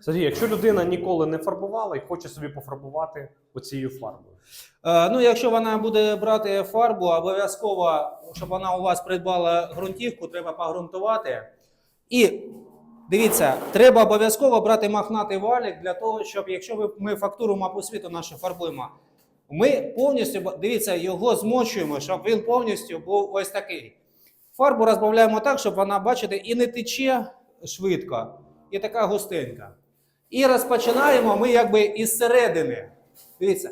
Сергій, якщо людина ніколи не фарбувала і хоче собі пофарбувати оцією фарбою. Е, Ну, якщо вона буде брати фарбу, обов'язково, щоб вона у вас придбала ґрунтівку, треба погрунтувати. І дивіться, треба обов'язково брати махнатий валік для того, щоб якщо ми фактуру мапу світу нашу фарбуємо, ми повністю, дивіться, його змочуємо, щоб він повністю був ось такий. Фарбу розбавляємо так, щоб вона, бачите, і не тече швидко, і така густенька. І розпочинаємо ми якби із середини. Дивіться.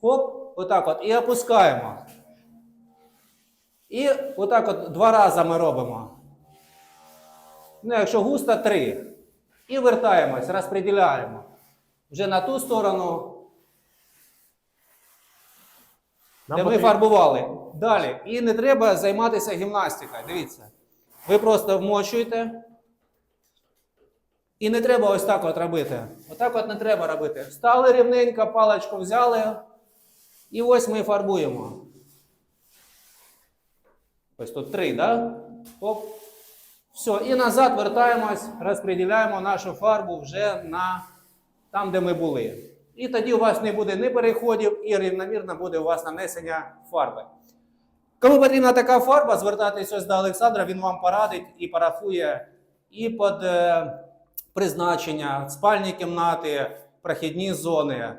Хоп, отак от, і опускаємо. І отак от два рази ми робимо. Ну, якщо густо, три. І вертаємось, розподіляємо. Вже на ту сторону, Нам де ми фарбували. Далі. І не треба займатися гімнастикою. Дивіться. Ви просто вмочуєте. І не треба ось так от робити. Отак от не треба робити. Стали рівненько, паличку взяли. І ось ми фарбуємо. Ось тут три, да? Оп. Все, і назад вертаємось, розподіляємо нашу фарбу вже на там, де ми були. І тоді у вас не буде ні переходів, і рівномірно буде у вас нанесення фарби. Кому потрібна така фарба, звертайтеся ось до Олександра, він вам порадить і парафує і під е, призначення, спальні кімнати, прохідні зони.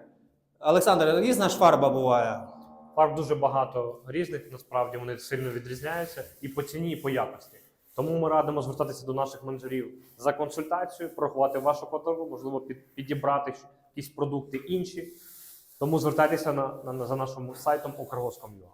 Олександр, різна ж фарба буває. Фарб дуже багато різних, насправді вони сильно відрізняються і по ціні, і по якості. Тому ми радимо звертатися до наших менеджерів за консультацією, порахувати вашу потребу, можливо, під, підібрати якісь продукти інші. Тому звертайтеся на, на, за нашим сайтом Укргоском.ua.